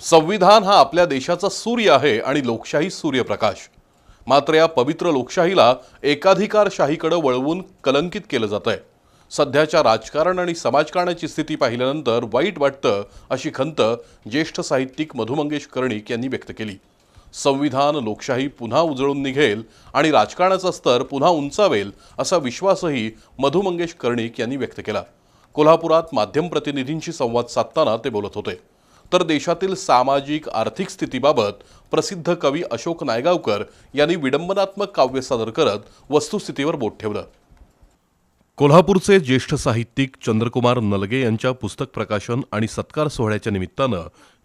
संविधान हा आपल्या देशाचा सूर्य आहे आणि लोकशाही सूर्यप्रकाश. मात्र या पवित्र लोकशाहीला एकाधिकारशाहीकडे वळवून कलंकित केलं जात आहे सध्याच्या राजकारण आणि समाजकारणाची स्थिती पाहिल्यानंतर वाईट वाटतं अशी खंत ज्येष्ठ साहित्यिक मधुमंगेश कर्णिक यांनी व्यक्त केली. संविधान लोकशाही पुन्हा उजळून निघेल आणि राजकारणाचा स्तर पुन्हा उंचावेल असा विश्वासही मधु मंगेश कर्णिक यांनी व्यक्त केला. कोल्हापुरात माध्यम प्रतिनिधींशी संवाद साधताना ते बोलत होते. तर देशातील सामाजिक आर्थिक स्थितीबाबत प्रसिद्ध कवी अशोक नायगावकर यांनी विडंबनात्मक काव्य सादर करत वस्तुस्थितीवर बोट ठेवलं. कोल्हापूरचे ज्येष्ठ साहित्यिक चंद्रकुमार नलगे यांच्या पुस्तक प्रकाशन आणि सत्कार सोहळ्याच्या निमित्तानं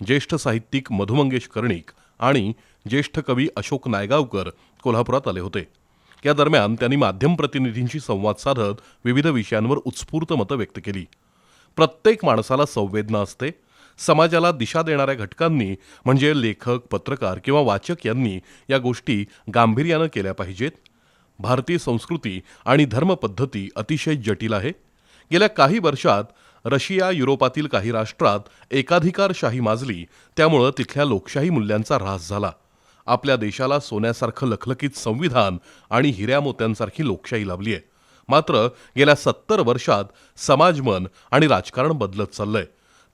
ज्येष्ठ साहित्यिक मधुमंगेश कर्णिक आणि ज्येष्ठ कवी अशोक नायगावकर कोल्हापुरात आले होते. या दरम्यान त्यांनी माध्यम प्रतिनिधींशी संवाद साधत विविध विषयांवर उत्स्फूर्त मतं व्यक्त केली. प्रत्येक माणसाला संवेदना असते समाजाला दिशा देणाऱ्या घटकांनी म्हणजे लेखक पत्रकार किंवा वाचक यांनी या गोष्टी गांभीर्यानं केल्या पाहिजेत. भारतीय संस्कृती आणि धर्मपद्धती अतिशय जटिल आहे. गेल्या काही वर्षात रशिया युरोपातील काही राष्ट्रात एकाधिकारशाही माजली त्यामुळं तिथल्या लोकशाही मूल्यांचा ऱ्हास झाला. आपल्या देशाला सोन्यासारखं लखलखीत संविधान आणि हिऱ्या मोत्यांसारखी लोकशाही लाभली आहे मात्र गेल्या सत्तर वर्षात समाजमन आणि राजकारण बदलत चाललंय.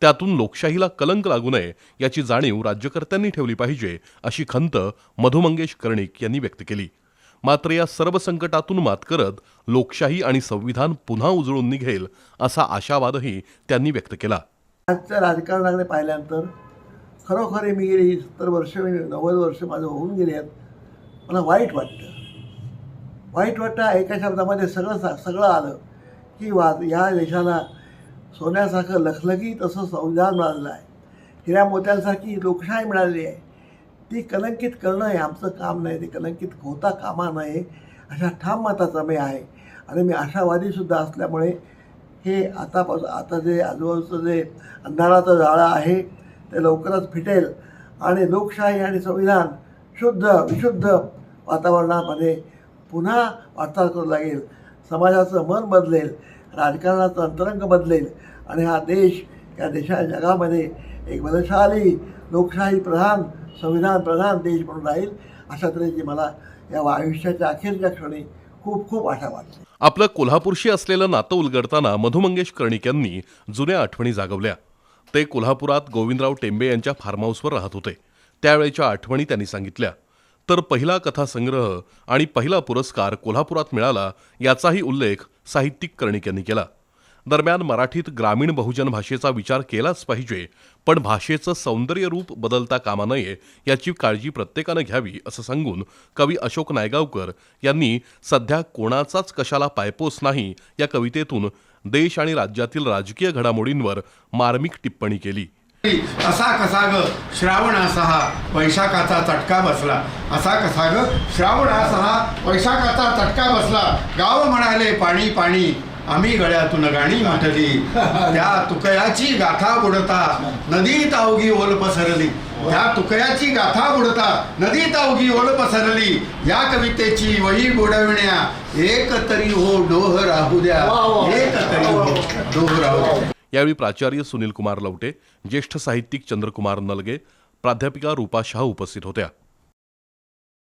त्यातून लोकशाहीला कलंक लागू नये याची जाणीव राज्यकर्त्यांनी ठेवली पाहिजे अशी खंत मधु मंगेश कर्णिक यांनी व्यक्त केली. मात्र या सर्व संकटातून मात करत लोकशाही आणि संविधान पुन्हा उजळून निघेल असा आशावादही त्यांनी व्यक्त केला. आजच्या राजकारणाकडे पाहिल्यानंतर खरोखर मी गेली सत्तर वर्ष नव्वद वर्ष माझं होऊन गेले आहेत. मला वाईट वाटतं. वाईट वाटतं एका शब्दामध्ये सगळं सगळं आलं की वा या देशाला सोन्यासारखं लखलखीत असं संविधान मिळालेलं आहे हिऱ्या मोत्यांसारखी लोकशाही मिळालेली आहे. ती कलंकित करणं हे आमचं काम नाही ते कलंकित होता कामा नये अशा ठाम मताचा मी आहे. आणि मी आशावादीसुद्धा असल्यामुळे हे आतापासून आता जे आजूबाजूचं जे अंधाराचं जाळं आहे ते लवकरच फिटेल. आणि लोकशाही आणि संविधान शुद्ध विशुद्ध वातावरणामध्ये पुन्हा वाटचाल करू लागेल. समाजाचं मन बदलेल राजकारणाचं अंतरंग बदलेल. आणि हा देश या देशा जगामध्ये एक बलशाली लोकशाही प्रधान संविधान प्रधान देश म्हणून राहील अशा तऱ्हेची मला या आयुष्याच्या अखेरच्या क्षणी खूप खूप आशा वाटते. आपलं कोल्हापूरशी असलेलं नातं उलगडताना मधु मंगेश कर्णिक यांनी जुन्या आठवणी जागवल्या. ते कोल्हापुरात गोविंदराव टेंबे यांच्या फार्म हाऊसवर राहत होते. त्यावेळेच्या आठवणी त्यांनी सांगितल्या. तर पहिला कथासंग्रह आणि पहिला पुरस्कार कोल्हापुरात मिळाला याचाही उल्लेख साहित्यिक कर्णिक यांनी केला. दरम्यान मराठीत ग्रामीण बहुजन भाषेचा विचार केलाच पाहिजे पण भाषेचं सौंदर्य रूप बदलता कामा नये याची काळजी प्रत्येकानं घ्यावी असं सांगून कवी अशोक नायगावकर यांनी सध्या कोणाचाच कशाला पायपोस नाही या कवितेतून देश आणि राज्यातील राजकीय घडामोडींवर मार्मिक टिप्पणी केली. असा कसा ग श्रावण असा हा वैशाखाचा चटका बसला. असा कसा ग श्रावण असा हा वैशाखाचा चटका बसला. गाव म्हणाले पाणी पाणी. आम्ही गळ्यातून गाणी म्हटली त्या तुकयाची गाथा बुडता. नदीत अवघी ओल पसरली. त्या तुकयाची गाथा बुडता. नदीत अवघी ओल पसरली. या कवितेची वही बुडविण्या. एक तरी हो डोह राहू द्या. एक तरी हो डोह राहू द्या. यावेळी प्राचार्य सुनील कुमार लवटे ज्येष्ठ साहित्यिक चंद्रकुमार नलगे प्राध्यापिका रूपा शाह उपस्थित होत्या.